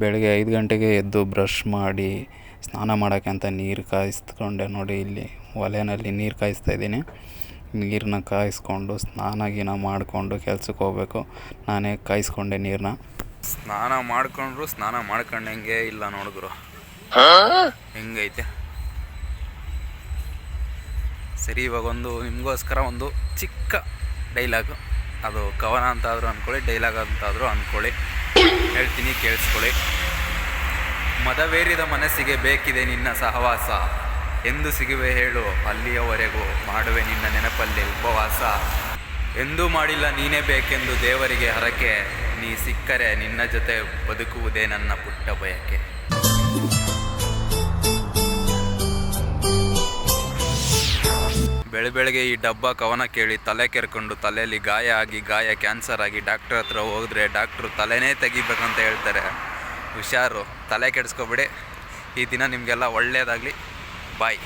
ಬೆಳಗ್ಗೆ ಐದು ಗಂಟೆಗೆ ಎದ್ದು ಬ್ರಷ್ ಮಾಡಿ ಸ್ನಾನ ಮಾಡೋಕ್ಕೆ ಅಂತ ನೀರು ಕಾಯಿಸ್ಕೊಂಡೆ. ನೋಡಿ, ಇಲ್ಲಿ ಒಲೆಯಲ್ಲಿ ನೀರು ಕಾಯಿಸ್ತಾ ಇದ್ದೀನಿ. ನೀರನ್ನ ಕಾಯಿಸ್ಕೊಂಡು ಸ್ನಾನ ಗೀನ ಮಾಡಿಕೊಂಡು ಕೆಲ್ಸಕ್ಕೆ ಹೋಗ್ಬೇಕು. ನಾನೇ ಕಾಯಿಸ್ಕೊಂಡೆ ನೀರನ್ನ. ಸ್ನಾನ ಮಾಡಿಕೊಂಡ್ರು, ಸ್ನಾನ ಮಾಡ್ಕೊಂಡಂಗೆ ಇಲ್ಲ ನೋಡಿದ್ರು ಹೆಂಗೈತೆ? ಸರಿ, ಇವಾಗ ಒಂದು ನಿಮಗೋಸ್ಕರ ಒಂದು ಚಿಕ್ಕ ಡೈಲಾಗು. ಅದು ಕವನ ಅಂತಾದರೂ ಅಂದ್ಕೊಳ್ಳಿ ಡೈಲಾಗ್ ಅಂತಾದರೂ ಅಂದ್ಕೊಳ್ಳಿ ಹೇಳ್ತೀನಿ, ಕೇಳಿಸ್ಕೊಳ್ಳಿ. ಮದವೇರಿದ ಮನಸ್ಸಿಗೆ ಬೇಕಿದೆ ನಿನ್ನ ಸಹವಾಸ. ಎಂದು ಸಿಗುವೆ ಹೇಳು, ಅಲ್ಲಿಯವರೆಗೂ ಮಾಡುವೆ ನಿನ್ನ ನೆನಪಲ್ಲಿ ಉಪವಾಸ. ಎಂದೂ ಮಾಡಿಲ್ಲ ನೀನೇ ಬೇಕೆಂದು ದೇವರಿಗೆ ಹರಕೆ. ನೀ ಸಿಕ್ಕರೆ ನಿನ್ನ ಜೊತೆ ಬದುಕುವುದೇ ನನ್ನ ಪುಟ್ಟ ಬಯಕೆ. ಬೆಳೆ ಬೆಳಗ್ಗೆ ಈ ಡಬ್ಬ ಕವನ ಕೇಳಿ ತಲೆ ಕೆರ್ಕೊಂಡು ತಲೆಯಲ್ಲಿ ಗಾಯ ಆಗಿ, ಗಾಯ ಕ್ಯಾನ್ಸರ್ ಆಗಿ ಡಾಕ್ಟರ್ ಹತ್ರ ಹೋದರೆ ಡಾಕ್ಟ್ರು ತಲೆನೇ ತೆಗಿಬೇಕಂತ ಹೇಳ್ತಾರೆ. ಹುಷಾರು, ತಲೆ ಕೆಡಿಸ್ಕೊಬಿಡಿ. ಈ ದಿನ ನಿಮಗೆಲ್ಲ ಒಳ್ಳೆಯದಾಗಲಿ ಬಾಯ್